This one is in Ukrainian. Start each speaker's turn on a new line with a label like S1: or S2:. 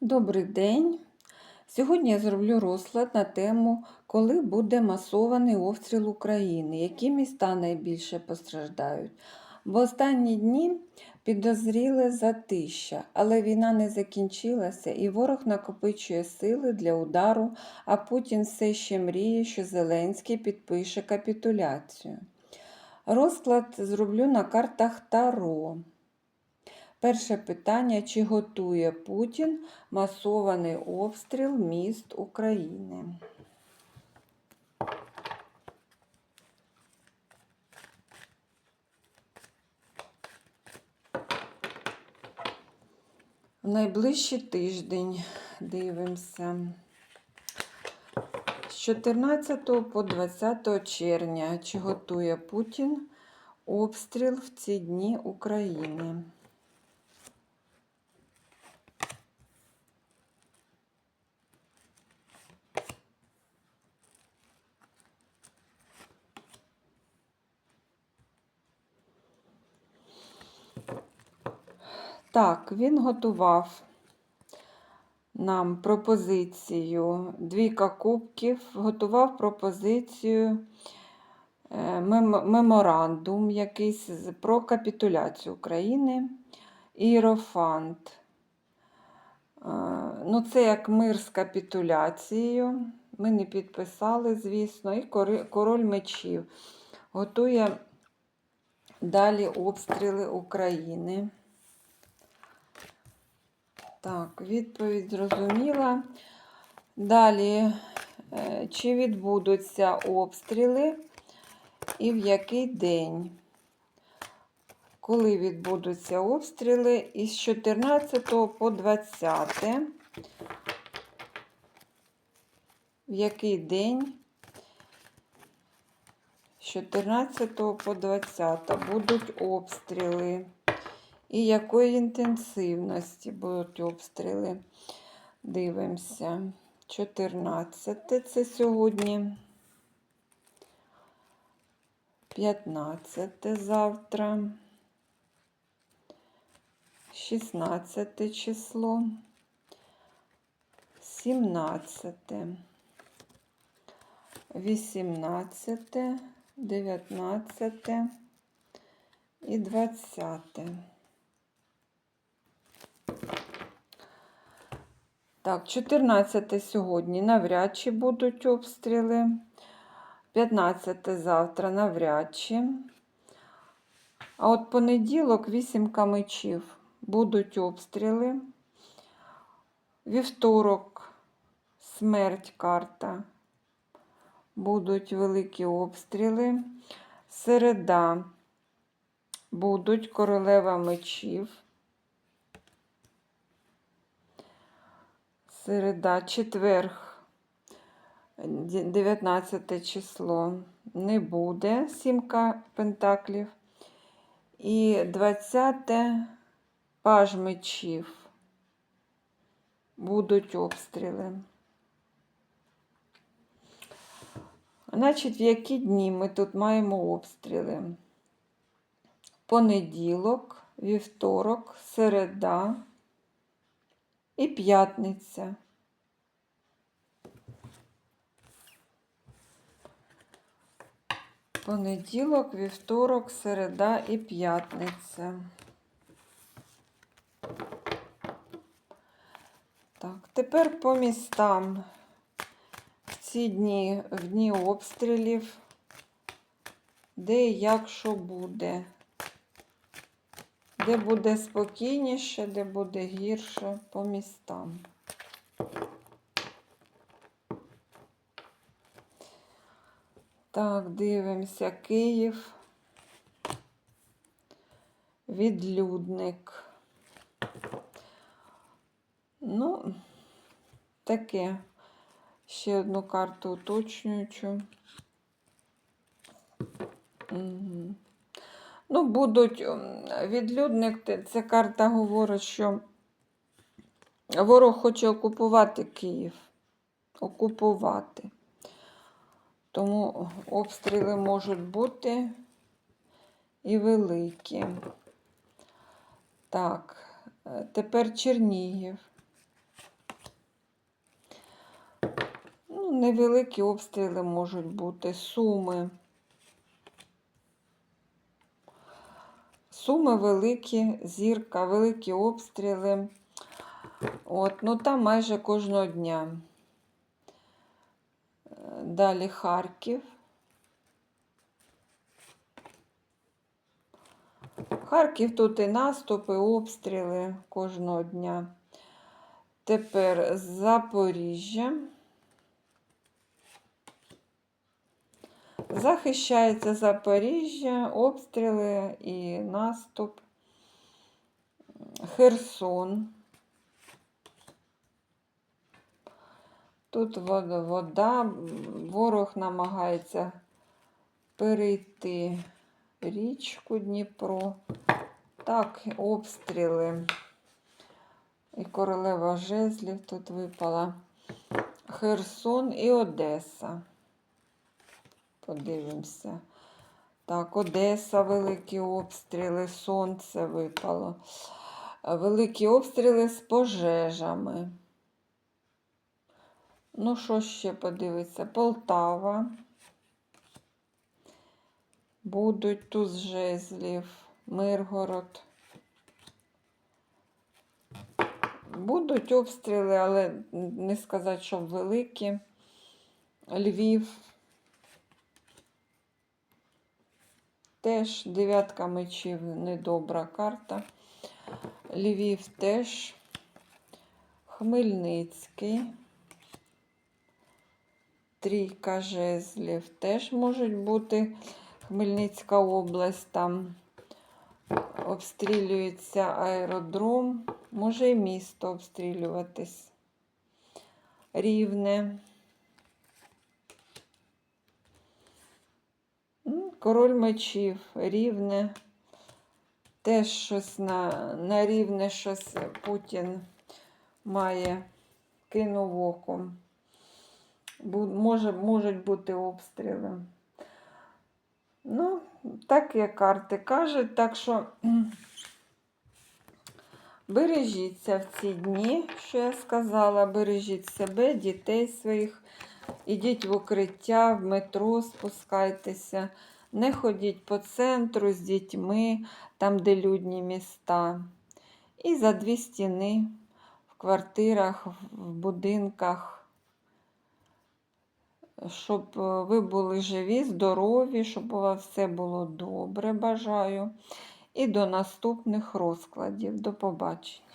S1: Добрий день! Сьогодні я зроблю розклад на тему, коли буде масований обстріл України, які міста найбільше постраждають. В останні дні підозріли затища, але війна не закінчилася і ворог накопичує сили для удару, а Путін все ще мріє, що Зеленський підпише капітуляцію. Розклад зроблю на картах Таро. Перше питання: чи готує Путін масований обстріл міст України? В найближчий тиждень дивимося. З 14 по 20 червня чи готує Путін обстріл в ці дні України? Так, він готував нам пропозицію двійка кубків, готував пропозицію е, меморандум якийсь про капітуляцію України, Іерофант. Е, Ну, це як мир з капітуляцією. Ми не підписали, звісно, і король мечів. Готує далі обстріли України. Так, відповідь зрозуміла. Далі, е, чи відбудуться обстріли і в який день? Коли відбудуться обстріли із 14 по 20? В який день? З 14 по 20 будуть обстріли. І якої інтенсивності будуть обстріли? Дивимося. 14 це сьогодні. 15 завтра. 16 число. 17. 18, 19 і 20. Так, 14 сьогодні навряд чи будуть обстріли. 15 завтра навряд чи. А от понеділок, 8 мечів, будуть обстріли. Вівторок, смерть карта. Будуть великі обстріли. Середа будуть королева мечів. Середа, четверг, 19 число не буде сімка пентаклів. І 20 паж мечів. Будуть обстріли. Значить, в які дні ми тут маємо обстріли? Понеділок, вівторок, середа і п'ятниця. Понеділок, вівторок, середа і п'ятниця. Так, тепер по містам. В ці дні, в дні обстрілів, де і як що буде. Де буде спокійніше, де буде гірше по містам. Так, дивимося Київ. Відлюдник. Ну, таке. Ще одну карту уточнюючу. Угу. Ну, будуть ем, відлюдник, ця карта говорить, що ворог хоче окупувати Київ. Окупувати. Тому обстріли можуть бути і великі. Так, е, тепер Чернігів. Ну, Невеликі обстріли можуть бути, суми. Суми великі, зірка, великі обстріли. От, ну там майже кожного дня. Е, Далі Харків. Харків тут і наступи, обстріли кожного дня. Тепер Запоріжжя. Захищається Запоріжжя, обстріли і наступ. Херсон. Тут вода, ворог намагається перейти річку Дніпро. Так, обстріли. І королева жезлів тут випала. Херсон і Одеса. Подивимося. Так, Одеса, великі обстріли, сонце випало. Великі обстріли з пожежами. Ну, що ще подивиться? Полтава. Будуть туз жезлів, Миргород. Будуть обстріли, але не сказати, що великі. Львів. Теж дев'ятка мечів недобра карта. Львів теж. Хмельницький. Трійка жезлів теж можуть бути. Хмельницька область там обстрілюється аеродром, може і місто обстрілюватись. Рівне. Король мечів, рівне. Теж щось на, на рівне щось Путін має, кинув оком. Може, можуть бути обстріли. Ну, так як карти кажуть, так що бережіться в ці дні, що я сказала, бережіть себе, дітей своїх, ідіть в укриття, в метро спускайтеся, не ходіть по центру з дітьми, там, де людні міста. І за дві стіни в квартирах, в будинках щоб е, ви були живі, здорові, щоб у вас все було добре, бажаю. І до наступних розкладів. До побачення.